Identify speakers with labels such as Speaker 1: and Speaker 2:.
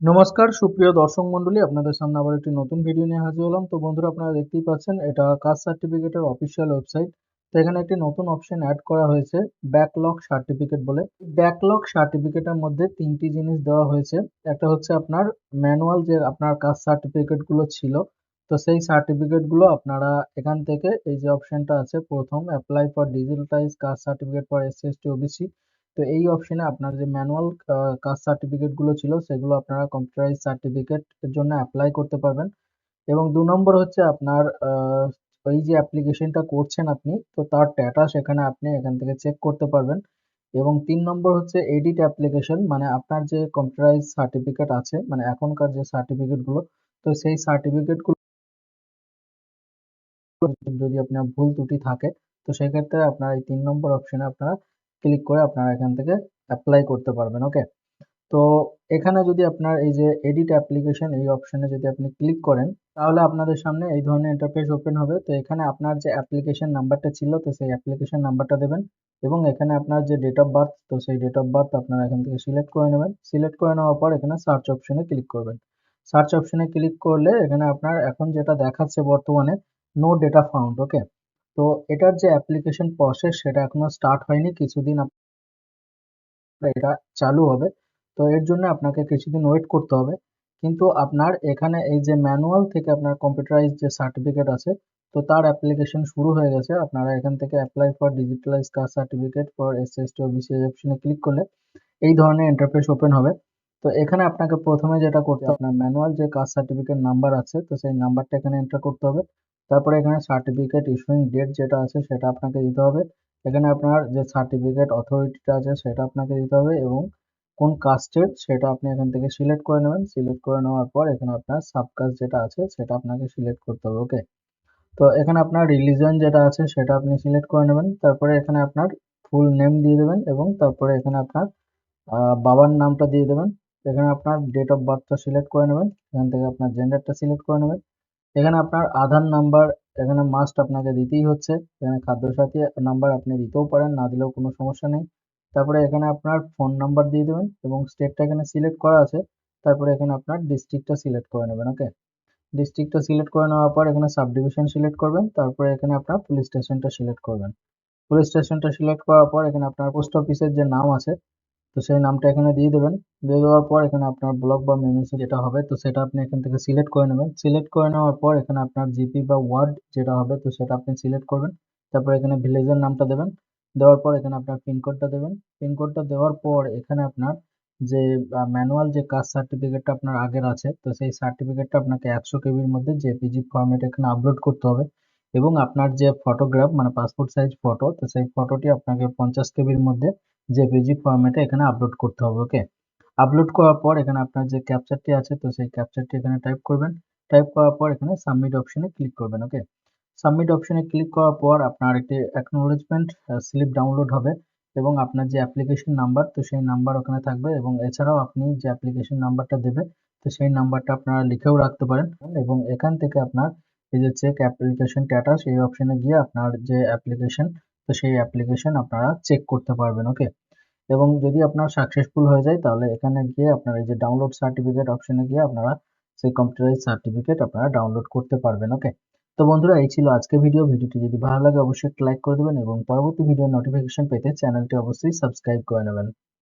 Speaker 1: নমস্কার, সুপ্রিয় দর্শক মন্ডলী আপনাদের সামনে আবার একটি নতুন ভিডিও নিয়ে হাজির হলাম। তো বন্ধুরা, আপনারা দেখতেই পাচ্ছেন, এটা কাস্ট সার্টিফিকেটের অফিসিয়াল ওয়েবসাইট তো এখানে একটি নতুন অপশন অ্যাড করা হয়েছে ব্যাকলগ সার্টিফিকেট বলে। ব্যাকলগ সার্টিফিকেটের মধ্যে তিনটি জিনিস দেওয়া হয়েছে। একটা হচ্ছে আপনার ম্যানুয়াল যে আপনার কাস্ট সার্টিফিকেটগুলো ছিল, তো সেই সার্টিফিকেটগুলো আপনারা এখান থেকে, এই যে অপশনটা আছে, প্রথম apply for digitalise caste certificate for S S T OBC তো এই অপশনে আপনার যে ম্যানুয়াল কাস্ট সার্টিফিকেটগুলো ছিল, সেগুলো আপনারা কম্পিউটারাইজ সার্টিফিকেট এর জন্য অ্যাপ্লাই করতে পারবেন। এবং দু নম্বর হচ্ছে আপনার ওই যে অ্যাপ্লিকেশনটা করছেন আপনি, তো তার স্ট্যাটাস এখানে আপনি এখান থেকে চেক করতে পারবেন। এবং তিন নম্বর হচ্ছে এডিট অ্যাপ্লিকেশন মানে আপনার যে কম্পিউটারাইজ সার্টিফিকেট আছে মানে এখনকার যে সার্টিফিকেটগুলো, তো সেই সার্টিফিকেটগুলো যদি আপনার ভুল ত্রুটি থাকে, তো সেক্ষেত্রে আপনার এই তিন নম্বর অপশনে আপনারা ক্লিক করে আপনারা এখান থেকে অ্যাপ্লাই করতে পারবেন ওকে তো এখানে যদি আপনার এই যে এডিট অ্যাপ্লিকেশন এই অপশনে যদি আপনি ক্লিক করেন, তাহলে আপনাদের সামনে এই ধরনের ইন্টারফেস ওপেন হবে। তো এখানে আপনার যে অ্যাপ্লিকেশন নাম্বারটা ছিল, তো সেই অ্যাপ্লিকেশন নাম্বারটা দেবেন এবং এখানে আপনার যে ডেট অফ বার্থ তো সেই ডেট অফ বার্থ আপনারা এখান থেকে সিলেক্ট করে নেবেন। সিলেক্ট করে নেওয়ার পর এখানে সার্চ অপশনে ক্লিক করবেন। সার্চ অপশনে ক্লিক করলে এখানে আপনার এখন যেটা দেখাচ্ছে বর্তমানে নো ডেটা ফাউন্ড ওকে তো এটার যে অ্যাপ্লিকেশন প্রসেস সেটা এখনও স্টার্ট হয়নি, কিছুদিন এটা চালু হবে। তো এর জন্য আপনাকে কিছুদিন ওয়েট করতে হবে। কিন্তু আপনার এখানে এই যে ম্যানুয়াল থেকে আপনার কম্পিউটারাইজ যে সার্টিফিকেট আছে, তো তার অ্যাপ্লিকেশন শুরু হয়ে গেছে। আপনারা এখান থেকে apply for digitalise caste certificate for S S T OBC অপশনে ক্লিক করলে এই ধরনের ইন্টারফেস ওপেন হবে। তো এখানে আপনাকে প্রথমে যেটা করতে আপনার ম্যানুয়াল যে কাস্ট সার্টিফিকেট নাম্বার আছে, তো সেই নাম্বারটা এখানে এন্টার করতে হবে। তারপরে এখানে সার্টিফিকেট ইস্যুইং ডেট যেটা আছে সেটা আপনাকে দিতে হবে। এখানে আপনার যে সার্টিফিকেট অথরিটিটা আছে সেটা আপনাকে দিতে হবে এবং কোন কাস্টের সেটা আপনি এখান থেকে সিলেক্ট করে নেবেন। সিলেক্ট করে নেওয়ার পর এখানে আপনার সাবকাস্ট যেটা আছে সেটা আপনাকে সিলেক্ট করতে হবে ওকে তো এখানে আপনার রিলিজন যেটা আছে সেটা আপনি সিলেক্ট করে নেবেন। তারপরে এখানে আপনার ফুল নেম দিয়ে দেবেন এবং তারপরে এখানে আপনার বাবার নামটা দিয়ে দেবেন। এখানে আপনার ডেট অফ বার্থটা সিলেক্ট করে নেবেন। এখান থেকে আপনার জেন্ডারটা সিলেক্ট করে নেবেন। এখানে আপনার আধার নাম্বার, এখানে মাস্ট আপনাকে দিতেই হচ্ছে। এখানে খাদ্যসাথী নাম্বার আপনি দিতেও পারেন, না দিলেও কোনো সমস্যা নেই। তারপরে এখানে আপনার ফোন নাম্বার দিয়ে দেবেন এবং স্টেটটা এখানে সিলেক্ট করা আছে। তারপরে এখানে আপনার ডিস্ট্রিক্টটা সিলেক্ট করে নেবেন ওকে ডিস্ট্রিক্টটা সিলেক্ট করে নেওয়ার পর এখানে সাব ডিভিশন সিলেক্ট করবেন। তারপরে এখানে আপনার পুলিশ স্টেশনটা সিলেক্ট করবেন। পুলিশ স্টেশনটা সিলেক্ট করার পর এখানে আপনার পোস্ট অফিসের যে নাম আছে তো সেই নামটা এখানে দিয়ে দেবেন। দিয়ে দেওয়ার পর এখানে আপনার ব্লক বা মিউনিসি যেটা হবে, তো সেটা আপনি এখান থেকে সিলেক্ট করে নেবেন। সিলেক্ট করে নেওয়ার পর এখানে আপনার জিপি বা ওয়ার্ড যেটা হবে, তো সেটা আপনি সিলেক্ট করবেন। তারপর এখানে ভিলেজের নামটা দেবেন। দেওয়ার পর এখানে আপনার পিনকোডটা দেবেন। পিনকোডটা দেওয়ার পর এখানে আপনার যে ম্যানুয়াল যে কাস্ট সার্টিফিকেটটা আপনার আগের আছে, তো সেই সার্টিফিকেটটা আপনাকে একশো কেবির মধ্যে জেপিজি ফরম্যাট এখানে আপলোড করতে হবে। এবং আপনার যে ফটোগ্রাফ মানে পাসপোর্ট সাইজ ফটো তো সেই ফটোটি আপনাকে পঞ্চাশ কেবির মধ্যে জেপিজি ফরম্যাটে এখানে আপলোড করতে হবে ওকে আপলোড করার পর এখানে আপনার যে ক্যাপচারটি আছে, তো সেই ক্যাপচারটি এখানে টাইপ করবেন। টাইপ করার পর এখানে সাবমিট অপশনে ক্লিক করবেন ওকে সাবমিট অপশনে ক্লিক করার পর আপনার একটি অ্যাকনোলেজমেন্ট স্লিপ ডাউনলোড হবে এবং আপনার যে অ্যাপ্লিকেশন নাম্বার তো সেই নাম্বার ওখানে থাকবে এবং এছাড়াও আপনি যে অ্যাপ্লিকেশন নাম্বারটা দেবে, তো সেই নাম্বারটা আপনারা লিখেও রাখতে পারেন এবং এখান থেকে আপনার এই যে চেক অ্যাপ্লিকেশন স্ট্যাটাস এই অপশনে গিয়ে আপনার যে অ্যাপ্লিকেশন তো সেই অ্যাপ্লিকেশন আপনারা চেক করতে পারবেন ওকে এবং যদি আপনার সাকসেসফুল হয়ে যায়, তাহলে এখানে গিয়ে আপনার এই যে ডাউনলোড সার্টিফিকেট অপশনে গিয়ে আপনারা সেই কম্পিউটারাইজ সার্টিফিকেট আপনারা ডাউনলোড করতে পারবেন ওকে তো বন্ধুরা, এই ছিল আজকে ভিডিও ভিডিওটি যদি ভালো লাগে, অবশ্যই লাইক করে দেবেন এবং পরবর্তী ভিডিও নোটিফিকেশন পেতে চ্যানেলটি অবশ্যই সাবস্ক্রাইব করে নেবেন।